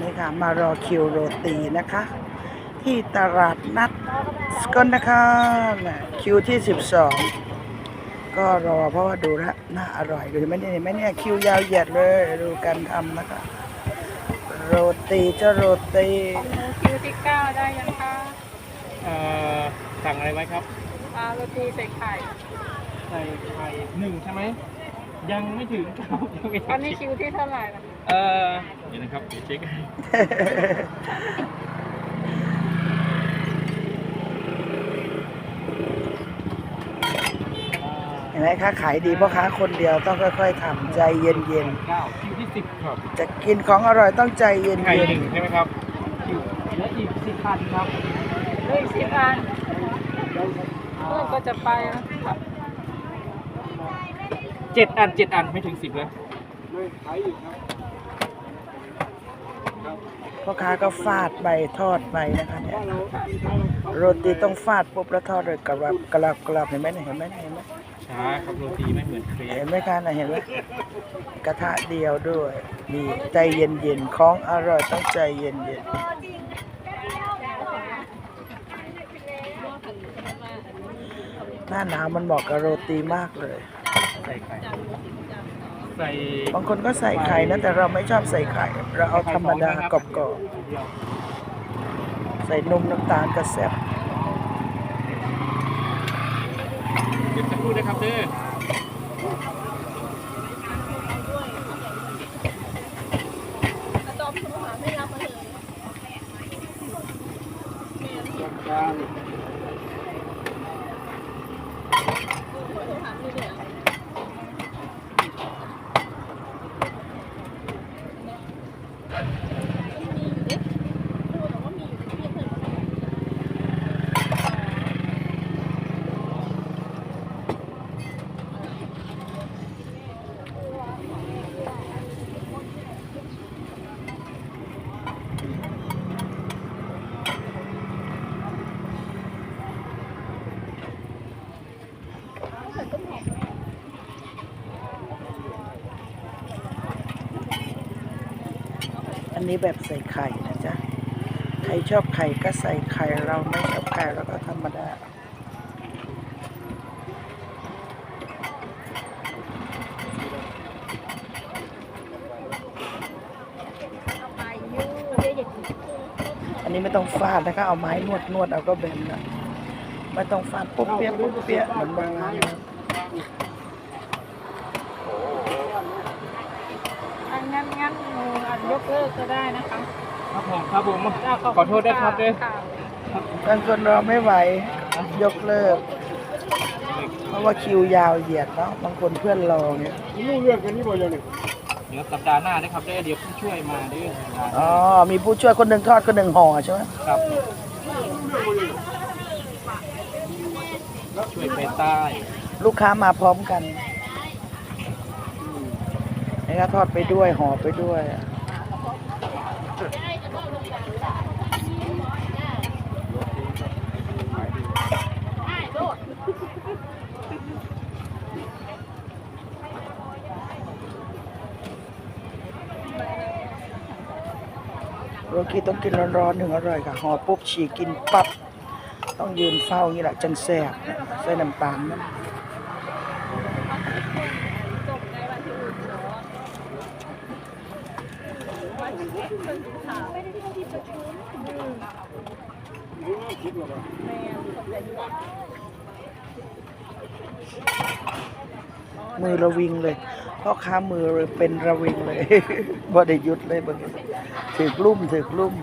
นี่ค่ะ มารอคิวโรตีนะคะ ที่ตลาดนัดสกลนครน่ะคิวที่ 12 ก็รอเพราะว่าดูแล้วน่าอร่อยดูไหมเนี่ยเห็นไหมเนี่ยคิวยาวเหยียดเลยดูการทำนะคะ โรตีเจ้าโรตีคิวที่เก้าได้ยังคะเอ่อสั่งอะไรไว้ครับอ่าโรตีใส่ไข่ใส่ไข่หนึ่งใช่ไหม ยังไม่ถึงครับยังไม่ตอนนี้คิวที่เท่าไหร่ล่ะเอ่อเดี๋ยวนะครับเดี๋ยวเช็คให้เห็นไหมคะขายดีเพราะค้าคนเดียวต้องค่อยๆทำใจเย็นเก้าคิวที่สิบครับๆ จะกินของอร่อยต้องใจเย็นไข่หนึ่งใช่ไหมครับคิวและอีกสิบพันครับ เหลยสิบอันเพื่อนก็จะไปนะครับ เจ็ดอันเจ็ดอันไม่ถึงสิบเลยๆพ่อค้าก็ฟาดใบทอดใบนะคะเนี่ยโรตีต้องฟาดปุ๊บแล้วทอดเลยกรับกรับกรับเห็นไหมเนี่ยเห็นไหมเนี่ยเห็นไหมช้าครับโรตีไม่เหมือนเครเห็ปนไหมคะน่ะเห็นไหมกระทะเดียวด้วยนี่ใจเย็นๆของอร่อยต้องใจเย็นๆหน้าหนาวมันเหมาะกับโรตีมากเลย ใส่ไข่ ใส่บางคนก็ใส่ไข่นะแต่เราไม่ชอบใส่ไข่ เราเอาธรรมดากรอบๆใส่นมน้ำตาลกระแซบเดี๋ยวสักครู่นะครับเด้อ อันนี้แบบใส่ไข่นะจ๊ะ ใครชอบไข่ก็ใส่ไข่ เราไม่ชอบไข่เราก็ธรรมดา อันนี้ไม่ต้องฟาดนะคะเอาไม้นวดนวดเอาก็เบนนะไม่ต้องฟาดปุ๊บเปียะปุ๊บเปียะเหมือนบางร้านนะ อัน งั้นงั้นหนูอันยกเลิกก็ได้นะคะครับผมครับผมจ้าบขอโทษด้วยครับเด้อค่ะบางคนรอไม่ไหวยกเลิก เพราะว่าคิวยาวเหยียดเนาะบางคนเพื่อนรอเนี่ยเดี๋ยวสัปดาห์หน้านะครับเด้อเดี๋ยวผู้ช่วยมาเด้อสัปดาห์หอ๋น้าอมีผู้ช่วยคนหนึ่งทอดคนหนึ่งห่อใช่ไหมครับช่วยไปใต้ ลูกค้ามาพร้อมกัน นี่ก็ทอดไปด้วยห่อไปด้วยโรกีต้องกินร้อนๆถึงอร่อยค่ะห่อปุ๊บฉีกกินปั๊บต้องยืนเฝ้าอย่างนี้แหละจังแซ่บใส่น้ำตาลนะ มือระวิงเลยพ่อค้ามือเป็นระวิงเลยบ่ได้หยุดเลยบางทีถือกลุ่มถือกลุ่ม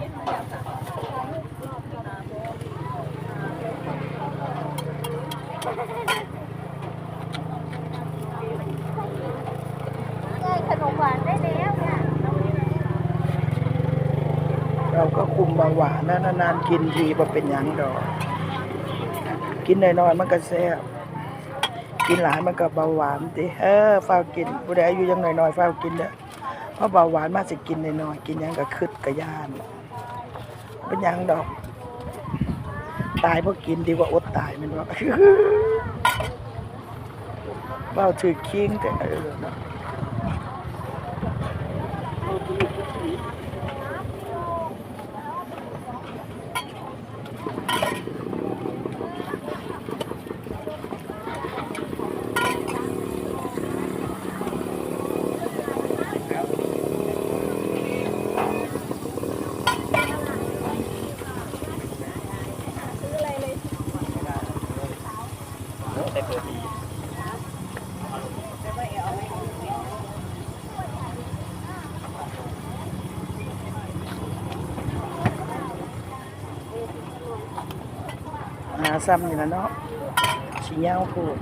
ขนมหวานได้แล้วเราก็คุมเบาหวานนะนานๆกินทีบ่เป็นยังดอก กินน้อยๆมันก็แซ่บกินหลายมันก็เบาหวานติเออฝ้ากินผู้ใดอายุยังน้อยๆฝ้ากินเด้อเพราะเบาหวานมากสิกินน้อยๆกินยังก็คึดก็ย่านเป็นยังดอก ตายเพราะกินดีกว่าอดตายมันว่าเบาถือคิงแต่เออเนาะ ได้เบอร์ดีหาซ้ำนี่นะเนาะสิยาวโพด